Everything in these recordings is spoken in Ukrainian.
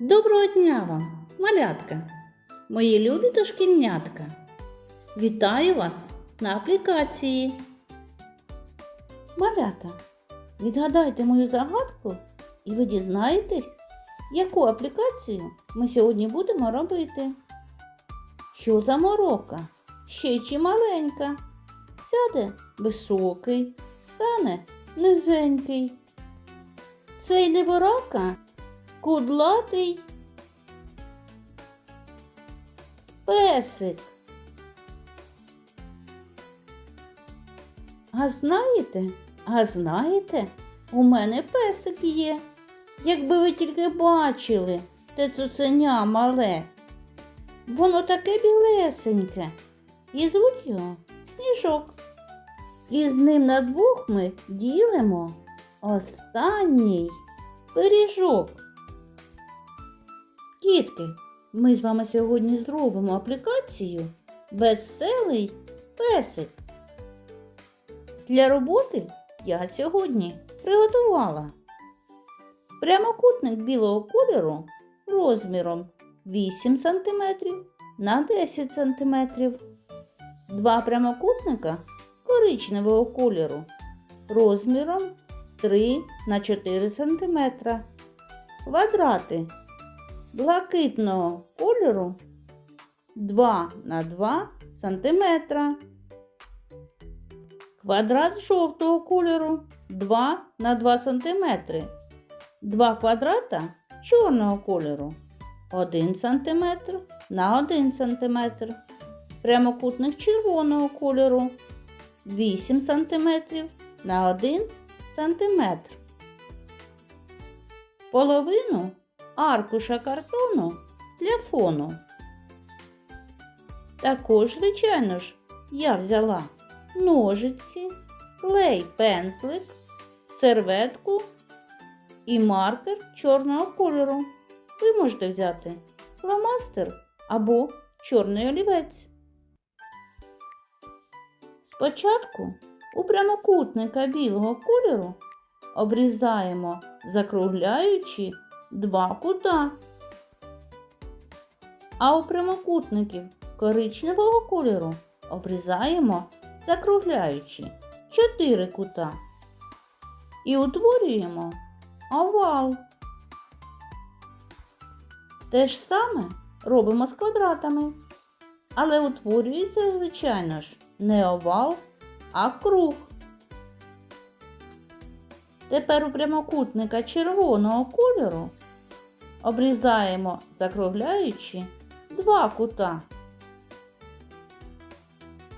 Доброго дня вам, малятка, мої любі дошкільнятка. Вітаю вас на аплікації. Малята, відгадайте мою загадку і ви дізнаєтесь, яку аплікацію ми сьогодні будемо робити. Що за морока? Ще чи маленька? Сяде високий, стане низенький. Цей неборака кудлатий песик. А знаєте, а знаєте, у мене песик є. Якби ви тільки бачили те цуценя мале. Воно таке білесеньке. І звуть його сніжок. І з ним на двох ми ділимо останній пиріжок. Дітки, ми з вами сьогодні зробимо аплікацію Веселий песик. Для роботи я сьогодні приготувала прямокутник білого кольору розміром 8 см на 10 см, два прямокутника коричневого кольору розміром 3 на 4 см, квадрати блакитного кольору 2 на 2 см. Квадрат жовтого кольору 2 на 2 см. Два квадрата чорного кольору 1 см на 1 см. Прямокутник червоного кольору 8 см на 1 см. Половину аркуша картону для фону. Також, звичайно ж, я взяла ножиці, клей пензлик, серветку і маркер чорного кольору. Ви можете взяти фломастер або чорний олівець. Спочатку у прямокутника білого кольору обрізаємо, закругляючи два кута. А у прямокутників коричневого кольору обрізаємо, закругляючи чотири кута. І утворюємо овал. Те ж саме робимо з квадратами. Але утворюється, звичайно ж, не овал, а круг. Тепер у прямокутника червоного кольору обрізаємо, закругляючи два кута.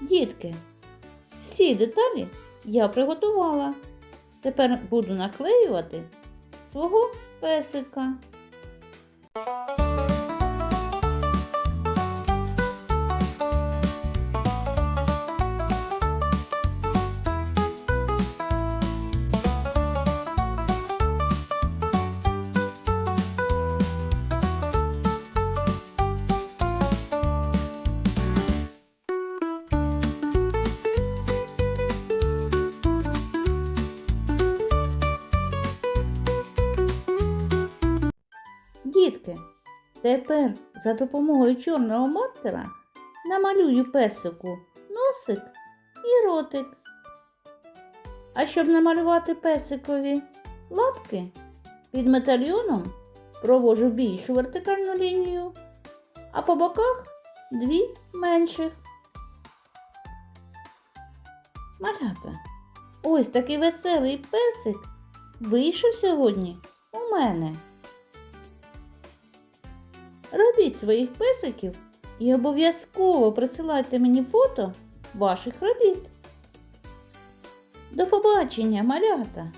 Дітки, всі деталі я приготувала. Тепер буду наклеювати свого песика. Дітки, тепер за допомогою чорного маркера намалюю песику носик і ротик. А щоб намалювати песикові лапки, під медальйоном провожу більшу вертикальну лінію, а по боках дві менших. Малята, ось такий веселий песик вийшов сьогодні у мене. Робіть своїх песиків і обов'язково присилайте мені фото ваших робіт. До побачення, малята!